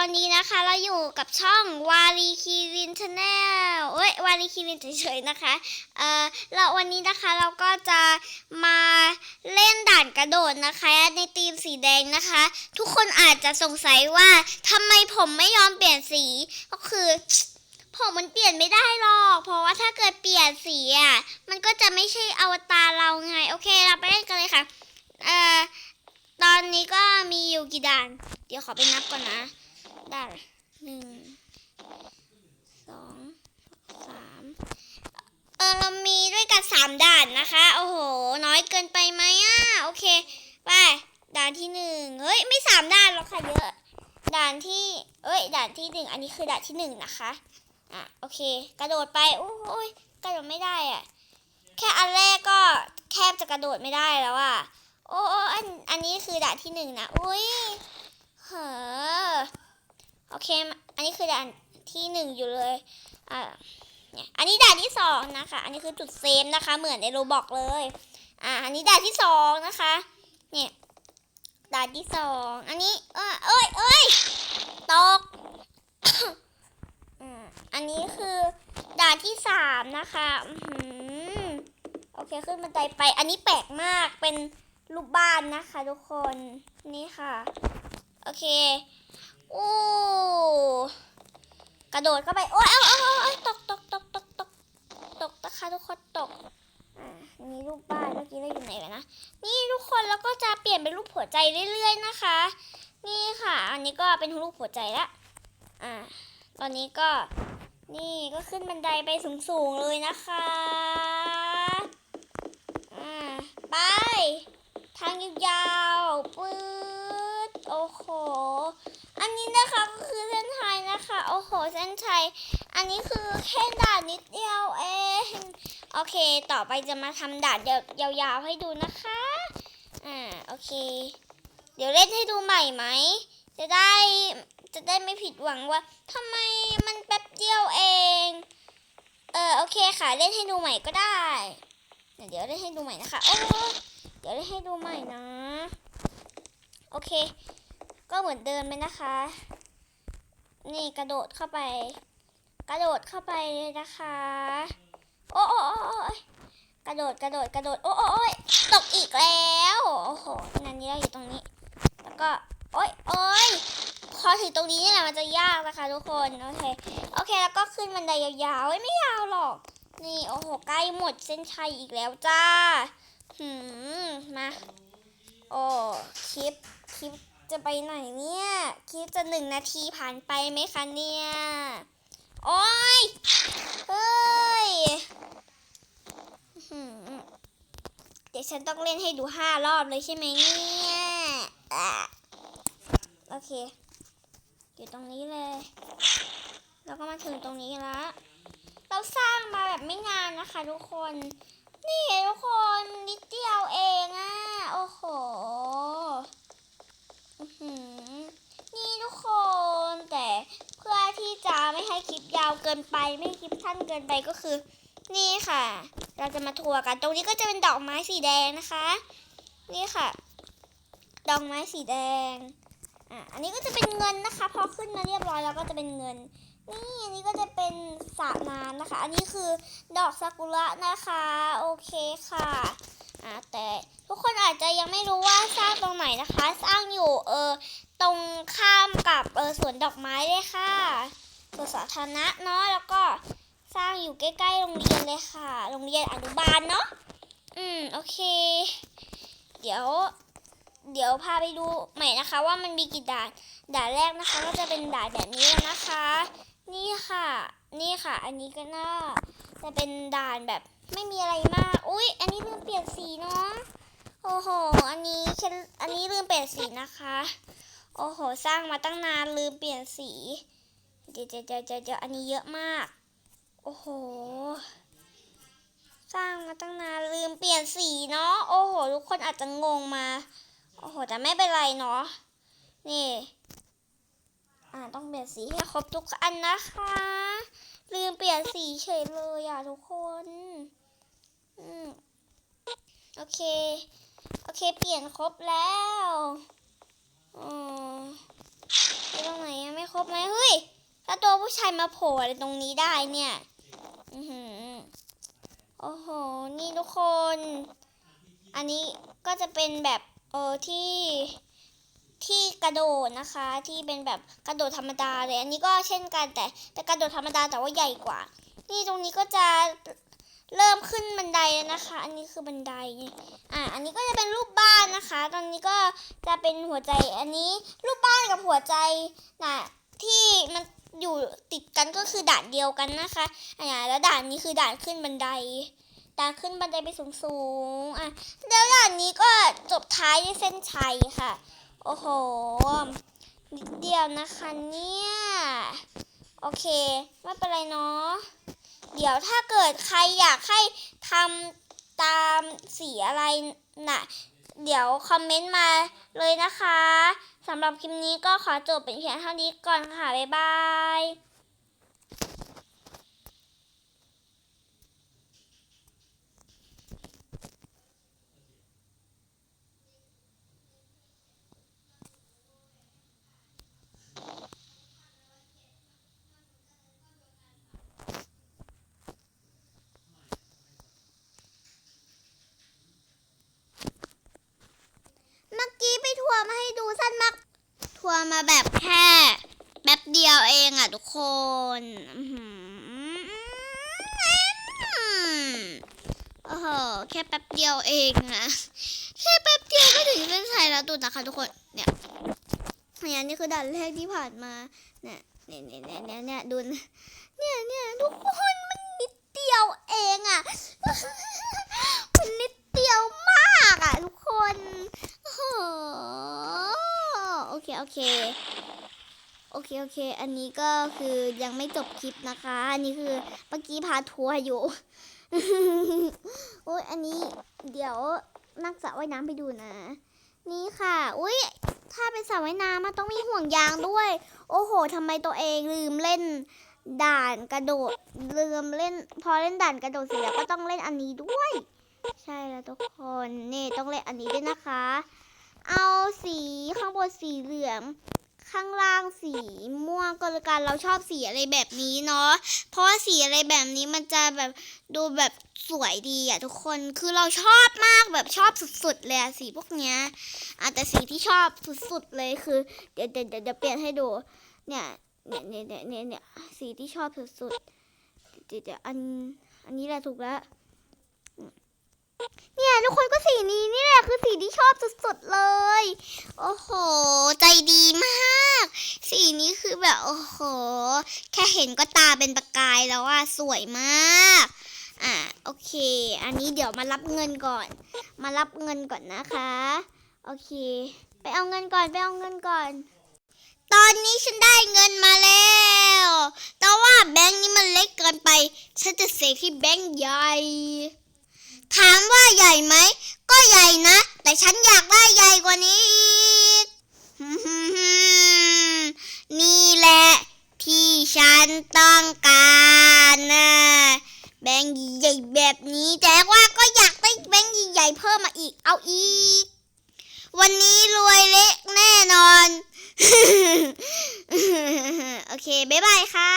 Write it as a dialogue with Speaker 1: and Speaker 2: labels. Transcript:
Speaker 1: อนนี้นะคะเราอยู่กับช่องวารีคีรินชาแนลเอ้ยวารีคีรินเฉยๆนะคะเออเราวันนี้นะคะเราก็จะมาเล่นด่านกระโดดนะคะ ในทีมสีแดงนะคะ ทุกคนอาจจะสงสัยว่าทำไมผมไม่ยอมเปลี่ยนสีก็คือผมมันเปลี่ยนไม่ได้หรอก เพราะว่าถ้าเกิดเปลี่ยนสีอะมันก็จะไม่ใช่อวตารเราไงโอเคเราไปเล่นกันเลยค่ะเอ่อตอนนี้ก็มีอยู่กี่ด่าน เดี๋ยวขอไปนับก่อนนะ ด่านหนึ่งสองสามเออเรามีด้วยกันสามด่านนะคะ โอ้โห น้อยเกินไปไหมอะ โอเค ไปด่านที่หนึ่งเฮ้ย ไม่สามด่านหรอกค่ะเยอะด่านที่เอ้ย ด่านที่หนึ่งอันนี้คือด่านที่หนึ่งนะคะ อะ โอเค กระโดดไปโอ้ยกระโดดไม่ได้อะ แค่อันแรกก็แคบจะกระโดดไม่ได้แล้วอะโอ้โอ้อัน อันนี้คือด่านที่หนึ่งนะ อุ้ย เฮ้อ โอเค อันนี้คือด่านที่หนึ่งอยู่เลย อ่า เนี่ย อันนี้ด่านที่สองนะคะ อันนี้คือจุดเซฟนะคะ เหมือนในโรบอกเลย อ่า อันนี้ด่านที่สองนะคะ เนี่ยด่านที่สอง อันนี้ เออเอ้ยเอ้ยตกอันนี้คือด่านที่สามนะคะโอเคขึ้นบันไดไป อันนี้แปลกมาก เป็นรูปบ้านนะคะ ทุกคน นี่ค่ะ โอเค โอ้กระโดดเข้าไปโอ้ยเอาเอาเอาตกตกตกตกตกตกนะคะทุกคนตกนี่รูปบ้านเมื่อกี้เราอยู่ไหนแล้วนะนี่ทุกคนแล้วก็จะเปลี่ยนเป็นรูปหัวใจเรื่อย ๆนะคะ นี่ค่ะ อันนี้ก็เป็นรูปหัวใจละอ่าตอนนี้ก็นี่ก็ขึ้นบันไดไปสูงๆเลยนะคะอ่าไปทางยาวๆปื๊ อันนี้นะคะก็คือเส้นชัยนะคะโอ้โหเส้นชัยอันนี้คือแค่ด่านนิดเดียวเองโอเค ต่อไปจะมาทำด่านยาวๆให้ดูนะคะอ่าโอเค เดี๋ยวเล่นให้ดูใหม่ไหมจะได้จะได้ไม่ผิดหวังว่าทำไมมันแป๊บเดียวเอง เออโอเคค่ะเล่นให้ดูใหม่ก็ได้ เดี๋ยวเล่นให้ดูใหม่นะคะโอ้เดี๋ยวเล่นให้ดูใหม่นะ โอเค ก็เหมือนเดิมเลยนะคะ นี่กระโดดเข้าไป กระโดดเข้าไปเลยนะคะ โอ้โอ้โอ้โอ้ยกระโดดกระโดดกระโดด โอ้โอ้ยตกอีกแล้วโอ้โหนันนี้เราอยู่ตรงนี้ แล้วก็โอ้ยโอ้ยพอถึงตรงนี้นี่แหละมันจะยากนะคะทุกคนโอเคโอเคแล้วก็ขึ้นบันไดยาวๆไม่ยาวหรอก นี่โอ้โหใกล้หมดเส้นชัยอีกแล้วจ้าหืมมาโอ้คลิปคลิป จะไปไหนเนี่ย คลิปจะหนึ่งนาทีผ่านไปไหมคะเนี่ย โอ้ย เฮ้ย เดี๋ยวฉันต้องเล่นให้ดูห้ารอบเลยใช่ไหมเนี่ยโอเค อยู่ตรงนี้เลย แล้วก็มาถึงตรงนี้แล้วเราสร้างมาแบบไม่นานนะคะทุกคน นี่ทุกคนนิดเดียวเองอะโอ้โหอื้อหือ นี่ทุกคนแต่เพื่อที่จะไม่ให้คลิปยาวเกินไป ไม่คลิปสั้นเกินไปก็คือ นี่ค่ะ เราจะมาทัวร์กัน ตรงนี้ก็จะเป็นดอกไม้สีแดงนะคะ นี่ค่ะ ดอกไม้สีแดงอะอันนี้ก็จะเป็นเงินนะคะ พอขึ้นมาเรียบร้อยแล้วก็จะเป็นเงิน นี่อันนี้ก็จะเป็นสระน้ำนะคะ อันนี้คือดอกซากุระนะคะ โอเคค่ะ อ่าแต่ทุกคนอาจจะยังไม่รู้ว่าสร้างตรงไหนนะคะ สร้างอยู่เออตรงข้ามกับเออสวนดอกไม้เลยค่ะสวนสาธารณะเนาะแล้วก็สร้างอยู่ใกล้ๆโรงเรียนเลยค่ะ โรงเรียนอนุบาลเนาะอืมโอเค เดี๋ยว เดี๋ยวพาไปดูใหม่นะคะ ว่ามันมีกี่ด่านด่านแรกนะคะ ก็จะเป็นด่านแบบนี้นะคะ นี่ค่ะ นี่ค่ะ อันนี้ก็น่าจะเป็นด่านแบบ ไม่มีอะไรมาก อุ๊ยอันนี้ลืมเปลี่ยนสีเนาะ โอ้โห อันนี้ฉันอันนี้ลืมเปลี่ยนสีนะคะ โอ้โห สร้างมาตั้งนานลืมเปลี่ยนสีเดี๋ยวเดี๋ยวเดี๋ยวเดี๋ยวเดี๋ยวอันนี้เยอะมาก โอ้โห สร้างมาตั้งนานลืมเปลี่ยนสีเนาะ โอ้โห ทุกคนอาจจะงงมา โอ้โห แต่ไม่เป็นไรเนาะ นี่ อ่า ต้องเปลี่ยนสีให้ครบทุกอันนะคะลืมเปลี่ยนสีเฉยเลยอะทุกคน อืมโอเค โอเค เปลี่ยนครบแล้วอืมไปตรงไหนยังไม่ครบไหมเฮ้ยถ้าตัวผู้ชายมาโผล่อะไรตรงนี้ได้เนี่ย อือหือโอ้โห นี่ทุกคน อันนี้ก็จะเป็นแบบเออที่ที่กระโดดนะคะ ที่เป็นแบบกระโดดธรรมดาเลย อันนี้ก็เช่นกันแต่แต่กระโดดธรรมดาแต่ว่าใหญ่กว่า นี่ตรงนี้ก็จะ เริ่มขึ้นบันไดแล้วนะคะ อันนี้คือบันไดนี่อะอันนี้ก็จะเป็นรูปบ้านนะคะ ตอนนี้ก็จะเป็นหัวใจ อันนี้รูปบ้านกับหัวใจน่ะที่มันอยู่ติดกันก็คือด่านเดียวกันนะคะอะแล้วด่านนี้คือด่านขึ้นบันไดด่านขึ้นบันไดไปสูงๆอะแล้วด่านนี้ก็จบท้ายด้วยเส้นชัยค่ะ โอ้โห นิดเดียวนะคะเนี่ย โอเค ไม่เป็นไรเนาะ เดี๋ยวถ้าเกิดใครอยากให้ทำตามสีอะไรน่ะ เดี๋ยวคอมเมนต์มาเลยนะคะสำหรับคลิปนี้ก็ขอจบเป็นเพียงเท่านี้ก่อนค่ะ บ๊ายบายเมื่อกี้ไปทัวร์มาให้ดูสั้นมาก ทัว รมาแบบแค่แป๊บเดียวเองอะทุกคนอือหือโอ้โหแค่แป๊บเดียวเองอะแค่แป๊บเดียวก็ถึงเส้นชัยแล้วตุนนะคะทุกคนเนี่ยเนี่ยนี่คือด่านแรกที่ผ่านมาเนี่ยเนี่ยเนี่ยเนี่ยเนี่ยเนี่ยดูนะเนี่ยเนี่ยทุกคนมันนิดเดียวเองอะ มันนิดเดียวมากอะทุกคน โอ้โหโอ เคโอเค โอเค โอเค อันนี้ก็คือยังไม่จบคลิปนะคะ อันนี้คือเมื่อกี้พาทัวร์อยู่ โอ้ยอันนี้เดี๋ยวนั่งสระว่ายน้ำไปดูนะ นี่ค่ะ อุ้ยถ้าเป็นสระว่ายน้ำมันต้องมีห่วงยางด้วย โอ้โหทำไมตัวเองลืมเล่นด่านกระโดดลืมเล่น พอเล่นด่านกระโดดเสร็จแล้วก็ต้องเล่นอันนี้ด้วย ใช่แล้วทุกคนนี่ต้องเล่นอันนี้ด้วยนะคะ เอาสีข้างบนสีเหลือง ข้างล่างสีม่วงก็แล้วกันเราชอบสีอะไรแบบนี้เนาะเพราะว่าสีอะไรแบบนี้มันจะแบบดูแบบสวยดีอะทุกคนคือเราชอบมากแบบชอบสุดๆเลยสีพวกเนี้ยอแต่สีที่ชอบสุดๆเลยคือเดี๋ยวเดี๋ยวเดี๋ยวเดี๋ยวเปลี่ยนให้ดูเนี่ยเนี่ยเนี่ยเนี่ยเนี่ยเนี่ยสีที่ชอบสุดๆเดี๋ยวเดี๋ยวอันอันนี้แหละถูกแล้ว เนี่ยทุกคนก็สีนี้นี่แหละคือสีที่ชอบสุดๆเลย โอ้โห ใจดีมาก สีนี้คือแบบโอ้โห แค่เห็นก็ตาเป็นประกายแล้วว่าสวยมาก อะโอเค อันนี้เดี๋ยวมารับเงินก่อน มารับเงินก่อนนะคะ โอเค ไปเอาเงินก่อนไปเอาเงินก่อน ตอนนี้ฉันได้เงินมาแล้ว แต่ว่าแบงค์นี้มันเล็กเกินไป ฉันจะเสกที่แบงค์ใหญ่ ถามว่าใหญ่ไหม ก็ใหญ่นะ แต่ฉันอยากได้ใหญ่กว่านี้อีก นี่แหละที่ฉันต้องการนะแบงค์ใหญ่แบบนี้ แต่ว่าก็อยากได้แบงค์ใหญ่เพิ่มมาอีก เอาอีก วันนี้รวยเละแน่นอน โอเค บ๊ายบายค่ะ